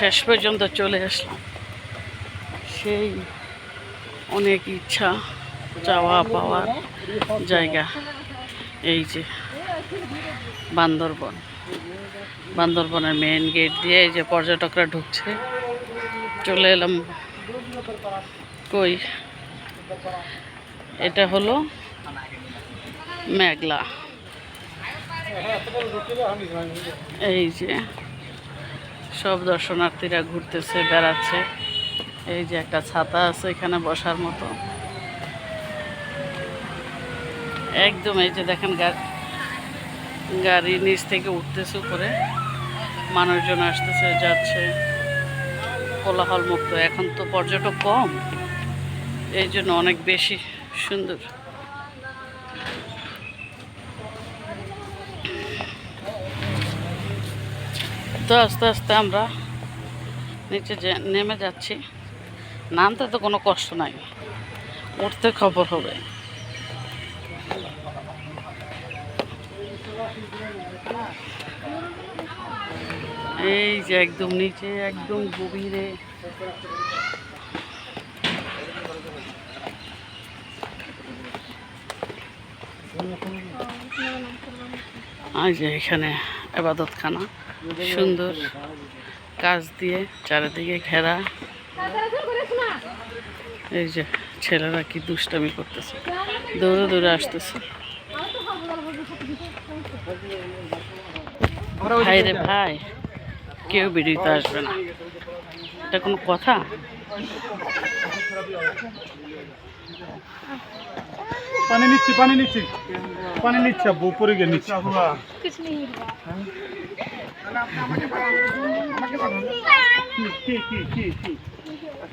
শেষ পর্যন্ত চলে আসলাম। সেই অনেক ইচ্ছা, চাওয়া পাওয়ার জায়গা। এই যে বান্দরবন। বান্দরবনের মেন গেট দিয়ে এই যে পর্যটকরা ঢুকছে। চলে এলাম কই? এটা হলো মেঘলা। এই যে সব দর্শনার্থীরা ঘুরতেছে, বেড়াচ্ছে। এই যে একটা ছাতা আছে এখানে বসার মতো। একদম এই যে দেখেন গাড়ি নিচ থেকে উঠতেছে উপরে। মানুষজন আসতেছে, যাচ্ছে। কোলাহল মুক্ত এখন তো পর্যটক কম। এই জন্য অনেক বেশি সুন্দর। তো আস্তে আস্তে আমরা নিচে নেমে যাচ্ছি, নামতে তো কোনো কষ্ট নাই। উঠতে খবর হবে। এই যে একদম নিচে, একদম গভীরে। এই যে এখানে আবাদতখানা, সুন্দর কাজ দিয়ে চারিদিকে ঘেরা। এই যে ছেলেরা কি দুষ্টামি করতেছে, দৌড়ে দৌড়ে আসতেছে। ভাই রে ভাই, কেউ বেরিয়ে আসবে না। এটা কোনো কথা? পানি নিচ্ছি পানি নিচ্ছি। পানি নিচ্ছি আব্বু উপরে গিয়ে নিচ্ছি কি কি কি কি কি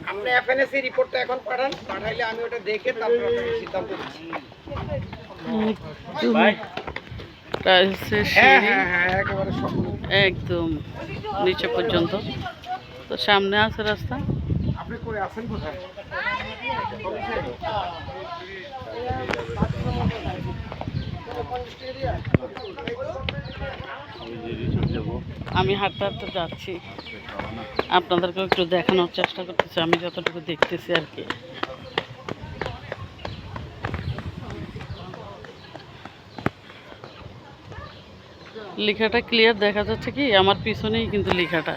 আপনি এফএনএসি রিপোর্টটা এখন পাঠান পাঠাইলে আমি ওটা দেখে তারপর আপনাকে সিদ্ধান্ত দিচ্ছি। একদম। টাইলসের হ্যাঁ সিঁড়ি। হ্যাঁ হ্যাঁ একেবারে সব। একদম। নিচে পর্যন্ত। তো সামনে আছে রাস্তা। আপনি করে আছেন কোথায়? আমি হাঁটতে হাঁটতে যাচ্ছি। আপনাদেরকেও একটু দেখানোর চেষ্টা করতেছি, আমি যতটুকু দেখতেছি আর কি। লেখাটা ক্লিয়ার দেখা যাচ্ছে কি? আমার পিছনেই কিন্তু লেখাটা।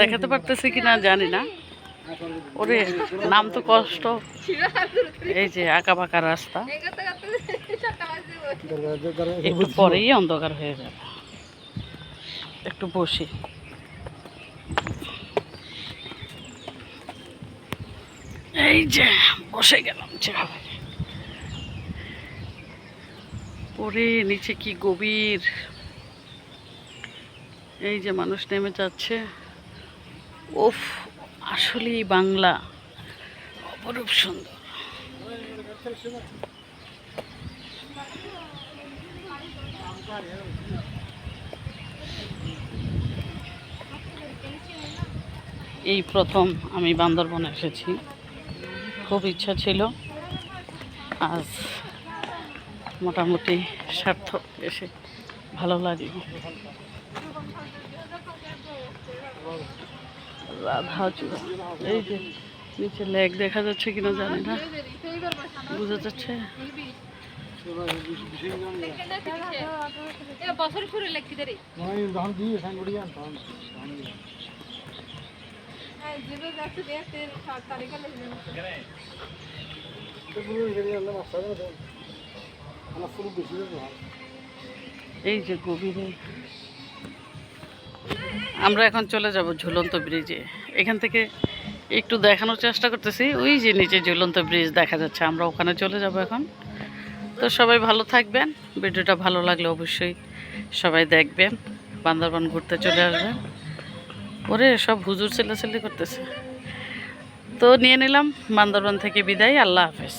দেখাতে পারতেছি কি না জানি না। ওরে, নাম তো কষ্ট। এই যে আঁকা বাঁকা রাস্তা। একটু পরেই অন্ধকার হয়ে যাবে একটু বসি। এই যে, বসে গেলাম যেভাবে। পরে নিচে কি গভীর। এই যে মানুষ নেমে যাচ্ছে। ওফ আসলেই বাংলা অপরূপ সুন্দর। এই প্রথম আমি বান্দরবন এসেছি। খুব ইচ্ছা ছিল। আজ মোটামুটি সার্থক এসে ভালো লাগে। রাধা এই যে নিচে লেগ দেখা যাচ্ছে কিনা জানি না। বোঝা যাচ্ছে? আমার শুরু বেশি এই যে গভীরে। আমরা এখন চলে যাব ঝুলন্ত ব্রিজে এখান থেকে একটু দেখানোর চেষ্টা করতেছি। ওই যে নিচে ঝুলন্ত ব্রিজ দেখা যাচ্ছে, আমরা ওখানে চলে যাব এখন। তো সবাই ভালো থাকবেন। ভিডিওটা ভালো লাগলে অবশ্যই সবাই দেখবেন, বান্দরবান ঘুরতে চলে আসবেন। ওরে, সব হুজুর ছেলে ছেলে করতেছে। তো নিয়ে নিলাম, বান্দরবান থেকে বিদায়। আল্লাহ হাফেজ।